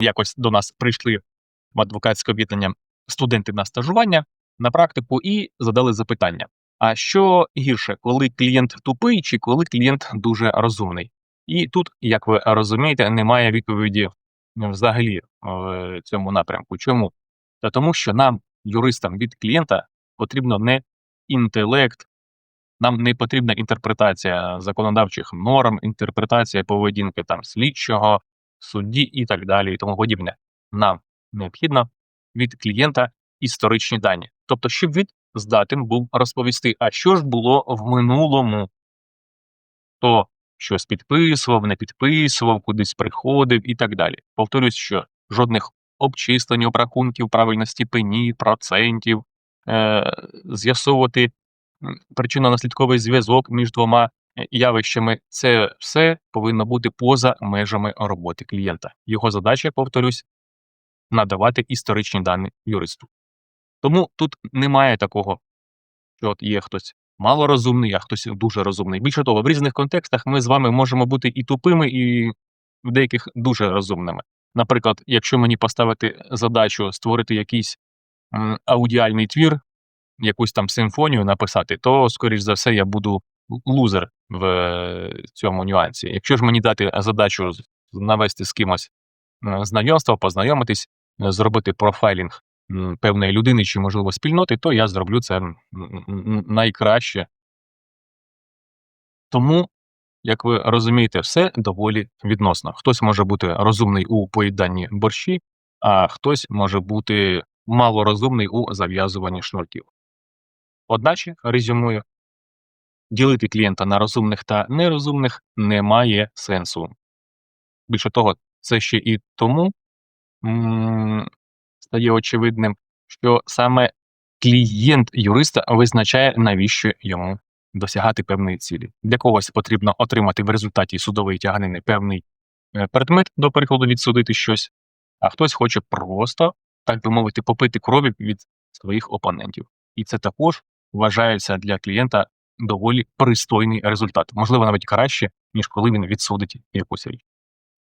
якось до нас прийшли в адвокатське об'єднання студенти на стажування на практику і задали запитання: а що гірше, коли клієнт тупий чи коли клієнт дуже розумний? І тут, як ви розумієте, немає відповіді взагалі в цьому напрямку. Чому? Та тому, що нам, юристам від клієнта, потрібно не інтелект, нам не потрібна інтерпретація законодавчих норм, інтерпретація поведінки там слідчого, судді і так далі, і тому подібне. Нам необхідно від клієнта історичні дані. Тобто, щоб він здатен був розповісти, а що ж було в минулому, то щось підписував, не підписував, кудись приходив і так далі. Повторюсь, що жодних обчислень, обрахунків правильності пені, процентів, е- з'ясовувати причинно-наслідковий зв'язок між двома явищами. Це все повинно бути поза межами роботи клієнта. Його задача, повторюсь, надавати історичні дані юристу. Тому тут немає такого, що от є хтось малорозумний, а хтось дуже розумний. Більше того, в різних контекстах ми з вами можемо бути і тупими, і в деяких дуже розумними. Наприклад, якщо мені поставити задачу створити якийсь аудіальний твір, якусь там симфонію написати, то, скоріш за все, я буду лузер в е, цьому нюансі. Якщо ж мені дати задачу навести з кимось е, знайомство, познайомитись, е, зробити профайлінг певної людини чи, можливо, спільноти, то я зроблю це найкраще. Тому, як ви розумієте, все доволі відносно. Хтось може бути розумний у поїданні борщі, а хтось може бути малорозумний у зав'язуванні шнурків. Одначе, резюмую, ділити клієнта на розумних та нерозумних немає сенсу. Більше того, це ще і тому стає очевидним, що саме клієнт юриста визначає, навіщо йому досягати певної цілі. Для когось потрібно отримати в результаті судової тяганини певний е, предмет, до прикладу, відсудити щось, а хтось хоче просто, так би мовити, попити крові від своїх опонентів. І це також вважається для клієнта доволі пристойний результат, можливо, навіть краще, ніж коли він відсудить якусь річ.